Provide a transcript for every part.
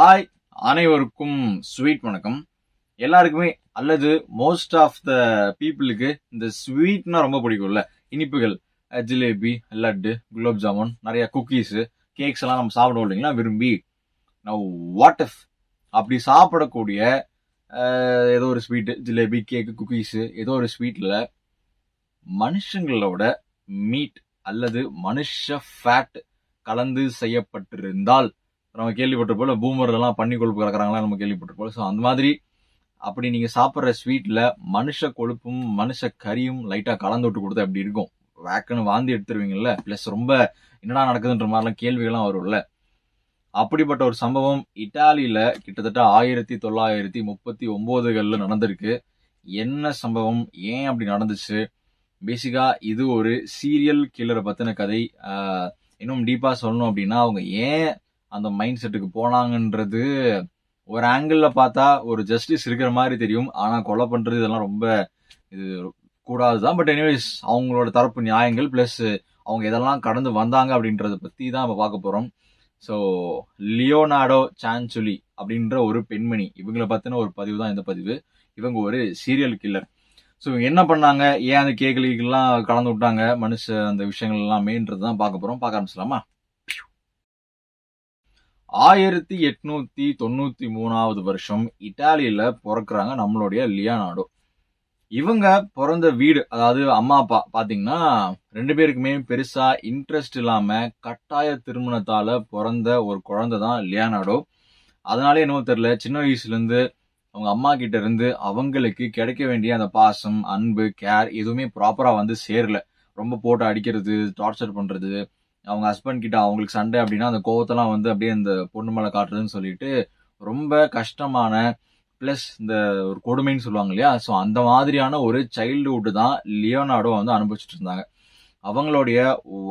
Hi அனைவருக்கும் sweet வணக்கம். எல்லாருக்குமே அல்லது மோஸ்ட் ஆஃப் த பீப்புளுக்கு இந்த ஸ்வீட்னா ரொம்ப பிடிக்கும்ல. இனிப்புகள் ஜிலேபி லட்டு குலோப் ஜாமுன் நிறைய குக்கீஸு கேக்ஸ் எல்லாம் நம்ம சாப்பிடுவோம் இல்லைங்களா? விரும்பி. நான் வாட் இஃப் அப்படி சாப்பிடக்கூடிய ஏதோ ஒரு ஸ்வீட்டு ஜிலேபி கேக்கு குக்கீஸு ஏதோ ஒரு ஸ்வீட்டில் மனுஷங்களோட மீட் அல்லது மனுஷ ஃபேட் கலந்து செய்யப்பட்டிருந்தால் நம்ம கேள்விப்பட்டிருப்போம் இல்லை பூமர்லாம் பண்ணி கொழுப்பு கலக்கிறாங்களா நம்ம கேள்விப்பட்டிருப்போம். ஸோ அந்த மாதிரி அப்படி நீங்கள் சாப்பிட்ற ஸ்வீட்டில் மனுஷ கொழுப்பும் மனுஷ கறியும் லைட்டாக கலந்து விட்டு கொடுத்தா அப்படி இருக்கும்? வேக்குன்னு வாந்தி எடுத்துருவீங்கல்ல? ப்ளஸ் ரொம்ப என்னடா நடக்குதுன்ற மாதிரிலாம் கேள்விகள்லாம் வரும்ல. அப்படிப்பட்ட ஒரு சம்பவம் இட்டாலியில் கிட்டத்தட்ட ஆயிரத்தி தொள்ளாயிரத்தி முப்பத்தி ஒம்போதுகளில் நடந்திருக்கு. என்ன சம்பவம்? ஏன் அப்படி நடந்துச்சு? பேசிக்காக இது ஒரு சீரியல் கில்லரை பற்றின கதை. இன்னும் டீப்பாக சொல்லணும் அப்படின்னா அவங்க ஏன் அந்த மைண்ட் செட்டுக்கு போனாங்கன்றது ஒரு ஆங்கிளில் பார்த்தா ஒரு ஜஸ்டிஸ் இருக்கிற மாதிரி தெரியும். ஆனால் கொலை பண்ணுறது இதெல்லாம் ரொம்ப இது கூடாது தான் பட் எனிவேஸ் அவங்களோட தரப்பு நியாயங்கள் ப்ளஸ் அவங்க இதெல்லாம் கடந்து வந்தாங்க அப்படின்றத பற்றி தான் நம்ம பார்க்க போகிறோம் ஸோ லியோனார்டோ சான்சுலி அப்படின்ற ஒரு பெண்மணி இவங்கள பற்றின ஒரு பதிவு தான் இந்த பதிவு. இவங்க ஒரு சீரியல் கில்லர் ஸோ இவங்க என்ன பண்ணாங்க? ஏன் அந்த கேக்களுக்கெல்லாம் கலந்து விட்டாங்க? மனுஷ அந்த விஷயங்கள் எல்லாமேன்றது தான் பார்க்க போகிறோம் பார்க்க ஆரம்பிச்சலாமா ஆயிரத்தி எட்நூத்தி தொண்ணூத்தி மூணாவது வருஷம் இட்டாலியில பிறக்குறாங்க நம்மளுடைய லியானாடோ இவங்க பிறந்த வீடு அதாவது அம்மா அப்பா பாத்தீங்கன்னா ரெண்டு பேருக்குமே பெருசா இன்ட்ரெஸ்ட் இல்லாம கட்டாய திருமணத்தால பிறந்த ஒரு குழந்தை தான் லியானாடோ அதனாலே என்னவோ தெரியல சின்ன வயசுல இருந்து அவங்க அம்மா கிட்ட இருந்து அவங்களுக்கு கிடைக்க வேண்டிய அந்த பாசம் அன்பு கேர் எதுவுமே ப்ராப்பரா வந்து சேரல. ரொம்ப போட்டு அடிக்கிறது டார்ச்சர் பண்றது அவங்க ஹஸ்பண்ட் கிட்ட அவங்களுக்கு சண்டை அப்படின்னா அந்த கோவத்தெல்லாம் வந்து அப்படியே இந்த பொண்ணு மேலே காட்டுறதுன்னு சொல்லிட்டு ரொம்ப கஷ்டமான ப்ளஸ் இந்த ஒரு கொடுமைன்னு சொல்லுவாங்க இல்லையா? ஸோ அந்த மாதிரியான ஒரு சைல்டுஹுட்டு தான் லியோனார்டோ வந்து அனுபவிச்சுட்டு இருந்தாங்க. அவங்களுடைய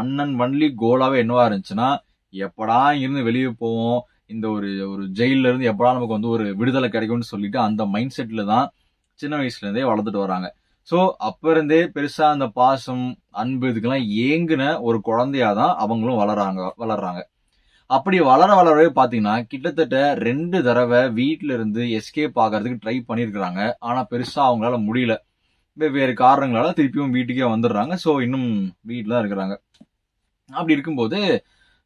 ஒன் அண்ட் ஒன்லி கோலாகவே என்னவா இருந்துச்சுன்னா எப்படா இருந்து வெளியே போவோம் இந்த ஒரு ஒரு ஜெயில இருந்து எப்படா நமக்கு வந்து ஒரு விடுதலை கிடைக்கும்னு சொல்லிட்டு அந்த மைண்ட் செட்டில் தான் சின்ன வயசுலேருந்தே வளர்த்துட்டு வராங்க. ஸோ அப்போ இருந்தே பெருசாக அந்த பாசம் அன்பு இதுக்கெல்லாம் ஏங்குன ஒரு குழந்தையா தான் அவங்களும் வளராங்க வளர்றாங்க. அப்படி வளர வளரவே பார்த்தீங்கன்னா கிட்டத்தட்ட ரெண்டு தடவை வீட்டில் இருந்து எஸ்கேப் ஆகிறதுக்கு ட்ரை பண்ணியிருக்கிறாங்க ஆனால் பெருசாக அவங்களால முடியல. வெவ்வேறு காரணங்களால திருப்பியும் வீட்டுக்கே வந்துடுறாங்க. ஸோ இன்னும் வீட்டில் தான் இருக்கிறாங்க. அப்படி இருக்கும்போது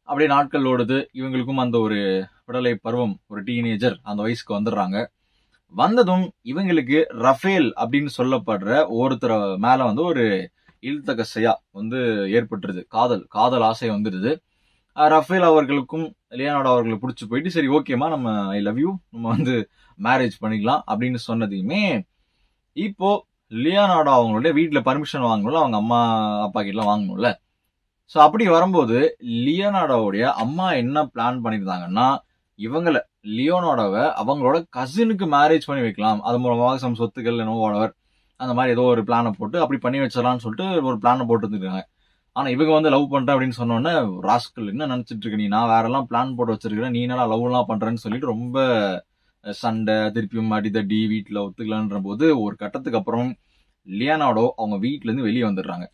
அப்படியே நாட்கள் ஓடுது. இவங்களுக்கும் அந்த ஒரு விடலை பருவம் ஒரு டீனேஜர் அந்த வயசுக்கு வந்துடுறாங்க. வந்ததும் இவங்களுக்கு ரஃபேல் அப்படின்னு சொல்லப்படுற ஒருத்தர் மேல வந்து ஒரு இழுத்தகசையா வந்து ஏற்பட்டுருது. காதல் காதல் ஆசை வந்துடுது. ரஃபேல் அவர்களுக்கும் லியானோட அவர்களுக்கு பிடிச்சி போயிட்டு சரி ஓகேமா நம்ம ஐ லவ் யூ நம்ம வந்து மேரேஜ் பண்ணிக்கலாம் அப்படின்னு சொன்னதையுமே இப்போ லியானாடோ அவங்களுடைய வீட்டில் பர்மிஷன் வாங்கணும்ல அவங்க அம்மா அப்பா கிட்டலாம் வாங்கணும்ல. ஸோ அப்படி வரும்போது லியோனார்டோவுடைய அம்மா என்ன பிளான் பண்ணியிருந்தாங்கன்னா இவங்களை லியோனோடவை அவங்களோட கசினுக்கு மேரேஜ் பண்ணி வைக்கலாம். அது மூலமாக சம் சொத்துக்கள் என்னவோ வாடவர் அந்த மாதிரி ஏதோ ஒரு பிளானை போட்டு அப்படி பண்ணி வச்சிடலாம்னு சொல்லிட்டு ஒரு பிளானை போட்டு ஆனால் இவங்க வந்து லவ் பண்ணுறேன் அப்படின்னு சொன்னோன்னே ராஸ்கல் என்ன நினச்சிட்டு இருக்க? நீ நான் வேறெல்லாம் பிளான் போட்டு வச்சிருக்கிறேன் நீ என்னடா லவ்லாம் பண்ணுறேன்னு சொல்லிட்டு ரொம்ப சண்டை திருப்பியும் அடி தடி வீட்டில் ஒத்துக்கலான்ற போது ஒரு கட்டத்துக்கு அப்புறம் லியானாடோ அவங்க வீட்டிலேருந்து வெளியே வந்துடுறாங்க.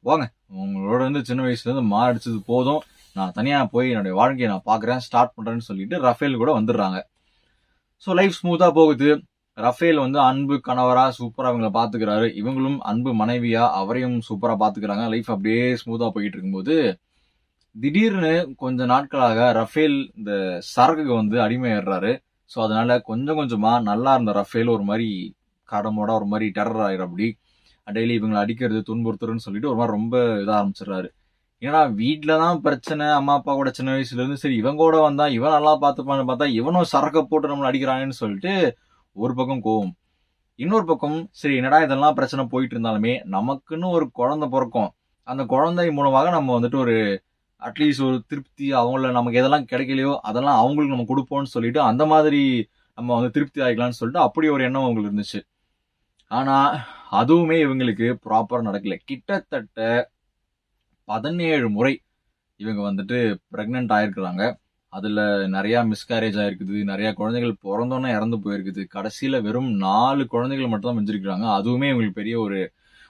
வாங்க. உங்களோட வந்து சின்ன வயசுலேருந்து இருந்து போதும். நான் தனியாக போய் என்னுடைய வாழ்க்கையை நான் பார்க்குறேன் ஸ்டார்ட் பண்ணுறேன்னு சொல்லிட்டு ரஃபேல் கூட வந்துடுறாங்க. ஸோ லைஃப் ஸ்மூத்தாக போகுது. ரஃபேல் வந்து அன்பு கணவராக சூப்பராக இவங்களை பார்த்துக்கிறாரு இவங்களும் அன்பு மனைவியாக அவரையும் சூப்பராக பார்த்துக்கிறாங்க லைஃப் அப்படியே ஸ்மூத்தாக போயிட்டு இருக்கும்போது திடீர்னு கொஞ்ச நாட்களாக ரஃபேல் இந்த சரக்குக்கு வந்து அடிமையிடுறாரு ஸோ அதனால கொஞ்சம் கொஞ்சமாக நல்லா இருந்த ரஃபேல் ஒரு மாதிரி கடமோட ஒரு மாதிரி டெரர் ஆகிடும் அப்படி. டெய்லி இவங்களை அடிக்கிறது துன்புறுத்துறன்னு சொல்லிட்டு ஒரு மாதிரி ரொம்ப இதாக ஆரம்பிச்சிடுறாரு. ஏன்னா வீட்டில் தான் பிரச்சனை அம்மா அப்பா கூட சின்ன வயசுலேருந்து சரி இவன் கூட வந்தா இவன் நல்லா பார்த்துப்பான்னு பார்த்தா இவனும் சரக்க போட்டு நம்மளை அடிக்கிறாங்கன்னு சொல்லிட்டு ஒரு பக்கம் கோவம். இன்னொரு பக்கம் சரி என்னடா இதெல்லாம் பிரச்சனை போயிட்டு இருந்தாலுமே நமக்குன்னு ஒரு குழந்தை பிறக்கும். அந்த குழந்தை மூலமாக நம்ம வந்துட்டு ஒரு அட்லீஸ்ட் ஒரு திருப்தி அவங்கள நமக்கு எதெல்லாம் கிடைக்கலையோ அதெல்லாம் அவங்களுக்கு நம்ம கொடுப்போம்னு சொல்லிட்டு அந்த மாதிரி நம்ம வந்து திருப்தி ஆகிக்கலாம்னு சொல்லிட்டு அப்படி ஒரு எண்ணம் அவங்களுக்கு இருந்துச்சு. ஆனால் அதுவுமே இவங்களுக்கு ப்ராப்பராக நடக்கலை. கிட்டத்தட்ட பதினேழு முறை இவங்க வந்துட்டு ப்ரெக்னென்ட் ஆயிருக்கிறாங்க. அதில் நிறையா மிஸ்கேரேஜ் ஆயிருக்குது நிறையா குழந்தைகள் பிறந்தோன்னே இறந்து போயிருக்குது. கடைசியில் வெறும் நாலு குழந்தைகள் மட்டும் தான் மிஞ்சிருக்கிறாங்க. அதுவுமே இவங்களுக்கு பெரிய ஒரு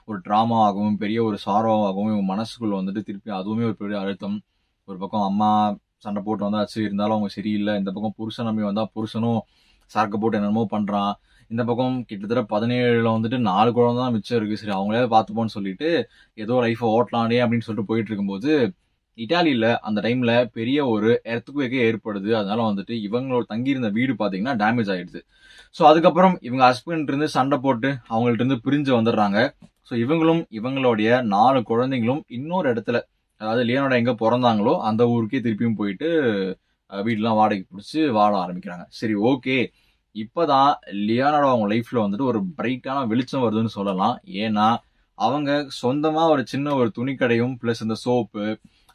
ஒரு ட்ராமாவாகவும் பெரிய ஒரு சாரோவாகவும் இவங்க மனசுக்குள்ள வந்துட்டு திருப்பி அதுவுமே ஒரு பெரிய அழுத்தம். ஒரு பக்கம் அம்மா சண்டை போட்டு வந்தாச்சு இருந்தாலும் அவங்க சரியில்லை. இந்த பக்கம் புருஷன் நம்பி வந்தால் புருஷனும் சரக்கு போட்டு என்னென்னமோ பண்ணுறான் இந்த பக்கம் கிட்டத்தட்ட பதினேழுல வந்துட்டு நாலு குழந்தை தான் மிச்சம் இருக்குது சரி அவங்களே பார்த்துப்போன்னு சொல்லிட்டு ஏதோ லைஃப்பை ஓட்டலானே அப்படின்னு சொல்லிட்டு போயிட்டு இருக்கும்போது இட்டாலியில் அந்த டைமில் பெரிய ஒரு எர்த்துக்குவேக்கே ஏற்படுது. அதனால வந்துட்டு இவங்களோட தங்கியிருந்த வீடு பார்த்தீங்கன்னா டேமேஜ் ஆகிடுது ஸோ அதுக்கப்புறம் இவங்க ஹஸ்பண்ட் இருந்து சண்டை போட்டு அவங்கள்ட்ட இருந்து பிரிஞ்சு வந்துடுறாங்க. ஸோ இவங்களும் இவங்களுடைய நாலு குழந்தைங்களும் இன்னொரு இடத்துல அதாவது லியோனோட எங்கே பிறந்தாங்களோ அந்த ஊருக்கே திருப்பியும் போயிட்டு வீடெலாம் வாடகைக்கு பிடிச்சி வாழ ஆரம்பிக்கிறாங்க. சரி ஓகே இப்போதான் லியானோட அவங்க லைஃப்பில் வந்துட்டு ஒரு பிரைட்டான வெளிச்சம் வருதுன்னு சொல்லலாம். ஏன்னா அவங்க சொந்தமாக ஒரு சின்ன ஒரு துணிக்கடையும் ப்ளஸ் இந்த சோப்பு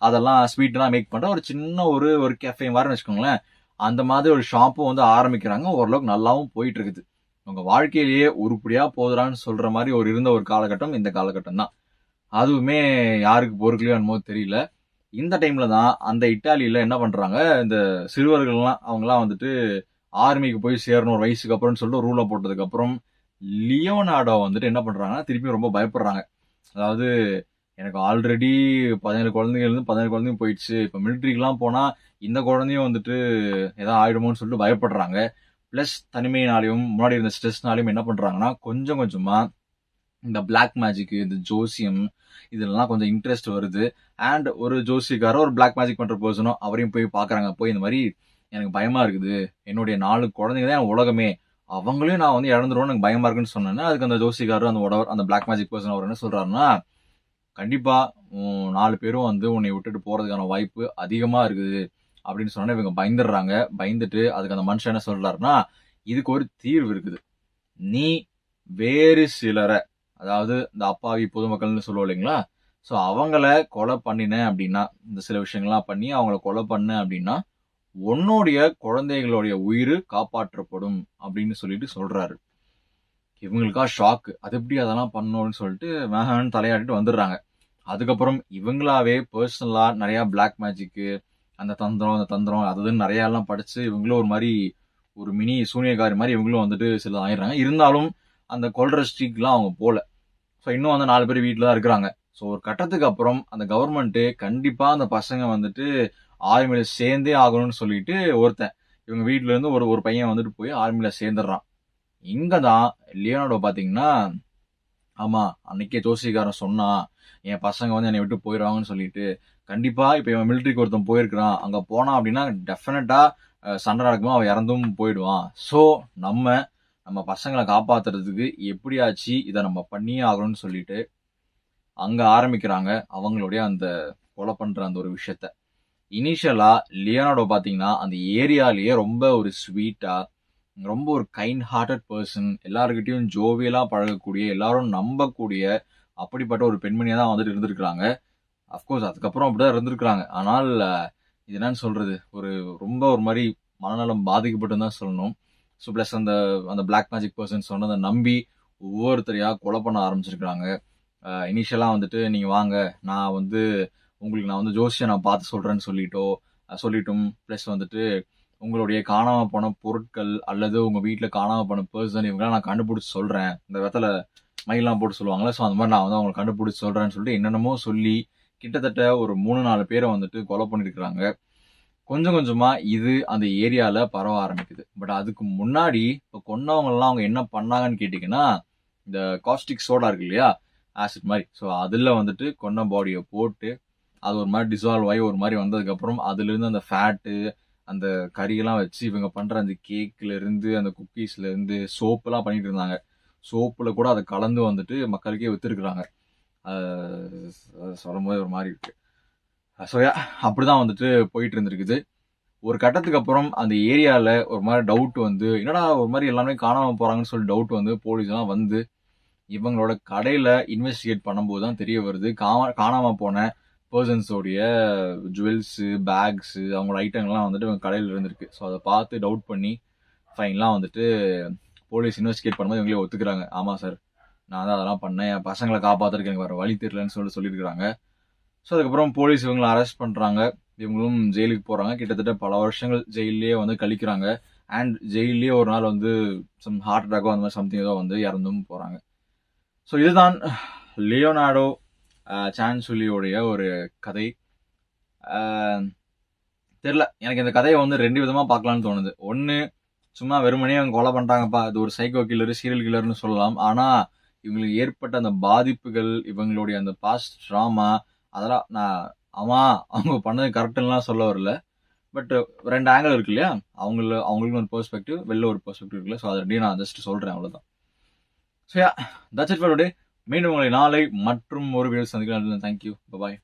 அதெல்லாம் ஸ்வீட்லாம் மேக் பண்ணுற ஒரு சின்ன ஒரு ஒரு கேஃபே மாதிரி வச்சுக்கோங்களேன். அந்த மாதிரி ஒரு ஷாப்பும் வந்து ஆரம்பிக்கிறாங்க. ஓரளவுக்கு நல்லாவும் போயிட்டு இருக்குது வாழ்க்கையிலேயே உருப்படியாக போதுறான்னு சொல்கிற மாதிரி ஒரு இருந்த ஒரு காலகட்டம் இந்த காலகட்டம் தான். அதுவுமே யாருக்கு பொறுக்கலையோ என்னமோ தெரியல. இந்த டைமில் தான் அந்த இட்டாலியில் என்ன பண்ணுறாங்க இந்த சிறுவர்கள்லாம் அவங்களாம் வந்துட்டு ஆர்மிக்கு போய் சேரணும் ஒரு வயசுக்கு அப்புறம்னு சொல்லிட்டு ரூலை போட்டதுக்கப்புறம் லியோனாடோ வந்துட்டு என்ன பண்ணுறாங்கன்னா திருப்பி ரொம்ப பயப்படுறாங்க. அதாவது எனக்கு ஆல்ரெடி பதினேழு குழந்தைங்க இருந்து பதினேழு குழந்தைங்க போயிடுச்சு. இப்போ மிலிட்ரிக்கெலாம் போனால் இந்த குழந்தையும் வந்துட்டு எதாவது ஆகிடுமோன்னு சொல்லிட்டு பயப்படுறாங்க. ப்ளஸ் தனிமையினாலையும் முன்னாடி இருந்த ஸ்ட்ரெஸ்னாலையும் என்ன பண்ணுறாங்கன்னா கொஞ்சம் கொஞ்சமாக இந்த பிளாக் மேஜிக்கு இந்த ஜோசியம் இதெல்லாம் கொஞ்சம் இன்ட்ரெஸ்ட் வருது. அண்ட் ஒரு ஜோசிக்காரோ ஒரு பிளாக் மேஜிக் பண்ணுற பர்சனோ அவரையும் போய் பார்க்குறாங்க போய் இந்த மாதிரி எனக்கு பயமாக இருக்குது. என்னுடைய நாலு குழந்தைங்க தான் என் உலகமே. அவங்களையும் நான் வந்து இழந்துருவோம்னு எனக்கு பயமாக இருக்குன்னு சொன்னேன்னா அதுக்கு அந்த ஜோசிக்காரர் அந்த உடவர் அந்த பிளாக் மேஜிக் பர்சன் அவர் என்ன சொல்கிறாருன்னா கண்டிப்பாக நாலு பேரும் வந்து உன்னை விட்டுட்டு போகிறதுக்கான வாய்ப்பு அதிகமாக இருக்குது. அப்படின்னு சொன்னா இவங்க பயந்துடுறாங்க. பயந்துட்டு அதுக்கு அந்த மனுஷன் என்ன சொல்கிறாருன்னா இதுக்கு ஒரு தீர்வு இருக்குது. நீ வேறு சிலரை அதாவது இந்த அப்பாவி பொதுமக்கள்னு சொல்லுவோம் இல்லைங்களா? ஸோ அவங்கள கொலை பண்ணினேன் அப்படின்னா இந்த சில விஷயங்கள்லாம் பண்ணி அவங்கள கொலை பண்ணேன் அப்படின்னா உன்னுடைய குழந்தைகளுடைய உயிர் காப்பாற்றப்படும் அப்படின்னு சொல்லிட்டு சொல்கிறாரு இவங்களுக்கா ஷாக்கு அது எப்படி அதெல்லாம் பண்ணணும்னு சொல்லிட்டு மேஹான்னு தலையாடிட்டு வந்துடுறாங்க. அதுக்கப்புறம் இவங்களாவே பர்சனலாக நிறையா பிளாக் மேஜிக்கு அந்த தந்திரம் அந்த தந்திரம் அது இதுன்னு படித்து இவங்களும் ஒரு மாதிரி ஒரு மினி சூனியக்காரி மாதிரி இவங்களும் வந்துட்டு சில ஆயிடுறாங்க. இருந்தாலும் அந்த கொல்ற ஸ்ட்ரீக்லாம் அவங்க போகல ஸோ இன்னும் வந்து நாலு பேர் வீட்டில் தான் இருக்கிறாங்க. ஸோ ஒரு கட்டத்துக்கு அப்புறம் அந்த கவர்மெண்ட்டு கண்டிப்பாக அந்த பசங்க வந்துட்டு ஆர்மியில் சேர்ந்தே ஆகணும்னு சொல்லிட்டு ஒருத்தன். இவங்க வீட்டிலேருந்து இருந்து ஒரு ஒரு பையன் வந்துட்டு போய் ஆர்மியில் சேர்ந்துடுறான். இங்கே தான் லியோனோட பார்த்தீங்கன்னா ஆமாம் அன்னைக்கே ஜோசிக்காரன் சொன்னா என் பசங்க வந்து என்னை விட்டு போயிடுவாங்கன்னு சொல்லிட்டு. கண்டிப்பாக இப்போ இவன் மிலிட்டரிக்கு ஒருத்தன் போயிருக்கிறான். அங்கே போனான் அப்படின்னா டெஃபினட்டாக சண்டை நடக்கும்போது அவன் இறந்தும் போயிடுவான். ஸோ நம்ம நம்ம பசங்களை காப்பாத்துறதுக்கு எப்படியாச்சு இதை நம்ம பண்ணியே ஆகணும்னு சொல்லிட்டு அங்கே ஆரம்பிக்கிறாங்க அவங்களுடைய அந்த கொலை பண்ணுற அந்த ஒரு விஷயத்த. இனிஷியலாக லியோனார்டோ பார்த்தீங்கன்னா அந்த ஏரியாலேயே ரொம்ப ஒரு ஸ்வீட்டாக ரொம்ப ஒரு கைண்ட் ஹார்ட்டட் பர்சன் எல்லாருக்கிட்டையும் ஜோவியலாக பழகக்கூடிய எல்லாரும் நம்பக்கூடிய அப்படிப்பட்ட ஒரு பெண்மணியாக தான் வந்துட்டு இருந்திருக்கிறாங்க. அஃப்கோர்ஸ் அதுக்கப்புறம் அப்படி தான் இருந்திருக்கிறாங்க. ஆனால் இது என்னன்னு சொல்கிறது ஒரு ரொம்ப ஒரு மாதிரி மனநலம் பாதிக்கப்பட்டு தான் சொல்லணும். ஸோ ப்ளஸ் அந்த அந்த பிளாக் மேஜிக் பர்சன் சொன்னதை நம்பி ஒவ்வொருத்தரையாக கொலை பண்ண ஆரம்பிச்சிருக்கிறாங்க. இனிஷியலாக வந்துட்டு நீங்கள் வாங்க நான் வந்து உங்களுக்கு நான் வந்து ஜோசியை நான் பார்த்து சொல்கிறேன்னு சொல்லிட்டோ சொல்லிட்டும். ப்ளஸ் வந்துட்டு உங்களுடைய காணாமல் போன பொருட்கள் அல்லது உங்கள் வீட்டில் காணாமல் போன பர்சன் இவங்களாம் நான் கண்டுபிடிச்சி சொல்கிறேன் இந்த விதத்தில் மயிலாம் போட்டு சொல்லுவாங்களே ஸோ அந்த மாதிரி நான் வந்து அவங்களை கண்டுபிடிச்சி சொல்கிறேன்னு சொல்லிட்டு என்னென்னமோ சொல்லி கிட்டத்தட்ட ஒரு மூணு நாலு பேரை வந்துட்டு கொலை பண்ணியிருக்கிறாங்க கொஞ்சம் கொஞ்சமாக இது அந்த ஏரியாவில் பரவ ஆரம்பிக்குது. பட் அதுக்கு முன்னாடி இப்போ கொன்னவங்கலாம் அவங்க என்ன பண்ணாங்கன்னு கேட்டிங்கன்னா இந்த காஸ்டிக் சோடா இருக்கு இல்லையா? ஆசிட் மாதிரி. ஸோ அதில் வந்துட்டு கொன்ன பாடியை போட்டு அது ஒரு மாதிரி டிசால்வ் ஆகி ஒரு மாதிரி வந்ததுக்கப்புறம் அதுலேருந்து அந்த ஃபேட்டு அந்த கறியெல்லாம் வச்சு இவங்க பண்ணுற அந்த கேக்லேருந்து அந்த குக்கீஸ்லேருந்து சோப்புலாம் சோப்பெல்லாம் பண்ணிட்டு இருந்தாங்க. சோப்பில் கூட அதை கலந்து வந்துட்டு மக்களுக்கே விற்றுருக்குறாங்க சொல்லும் போது ஒரு மாதிரி இருக்கு. ஸோ அப்படிதான் வந்துட்டு போயிட்டு இருந்திருக்குது. ஒரு கட்டத்துக்கு அப்புறம் அந்த ஏரியாவில் ஒரு மாதிரி டவுட் வந்து என்னடா ஒரு மாதிரி எல்லாமே காணாமல் போகிறாங்கன்னு சொல்லி டவுட் வந்து போலீஸ்லாம் வந்து இவங்களோட கடையில் இன்வெஸ்டிகேட் பண்ணும்போது தான் தெரிய வருது. காம காணாமல் போன பர்சன்ஸோடைய ஜுவல்ஸு பேக்ஸு அவங்களோட ஐட்டங்கள்லாம் வந்துட்டு இவங்க கடையில் இருந்திருக்கு. ஸோ அதை பார்த்து டவுட் பண்ணி ஃபைன்லாம் வந்துட்டு போலீஸ் இன்வெஸ்டிகேட் பண்ணும்போது இவங்களே ஒத்துக்கிறாங்க. ஆமாம் சார் நான் தான் அதெல்லாம் பண்ணேன். என் பசங்களை காப்பாற்றிருக்கேன் எனக்கு வேறு வழி தெரியலன்னு சொல்லி சொல்லியிருக்கிறாங்க. ஸோ அதுக்கப்புறம் போலீஸ் இவங்களை அரெஸ்ட் பண்ணுறாங்க இவங்களும் ஜெயிலுக்கு போகிறாங்க கிட்டத்தட்ட பல வருஷங்கள் ஜெயிலே வந்து கழிக்கிறாங்க. அண்ட் ஜெயிலே ஒரு நாள் வந்து சம் ஹார்ட் அட்டாக்கோ அந்த மாதிரி சம்திங் ஏதோ வந்து இறந்தும் போகிறாங்க ஸோ இதுதான் லியோனார்டோ சான்சுலியோடைய ஒரு கதை. தெரில. எனக்கு இந்த கதையை வந்து ரெண்டு விதமாக பார்க்கலான்னு தோணுது. ஒன்று சும்மா வெறுமனே அவங்க கொலை பண்ணிட்டாங்கப்பா இது ஒரு சைக்கோ கில்லர் சீரியல் கில்லர்னு சொல்லலாம். ஆனால் இவங்களுக்கு ஏற்பட்ட அந்த பாதிப்புகள் இவங்களுடைய அந்த பாஸ்ட் ட்ராமா அதெல்லாம் நான் அம்மா அவங்க பண்ணது கரெக்டுலாம் சொல்ல வரல. பட் ரெண்டு ஆங்கிள் இருக்கு இல்லையா? அவங்கள அவங்களுக்கு ஒரு பெர்ஸ்பெக்டிவ் வெளில ஒரு பெர்ஸ்பெக்டிவ் இருக்குல்ல ஸோ அதை நான் ஜஸ்ட் சொல்கிறேன் அவ்வளோதான் so yeah that's it for மீண்டும் உங்களை நாளை மற்றும் ஒரு வீடியோ சந்திக்கலாம். Thank you bye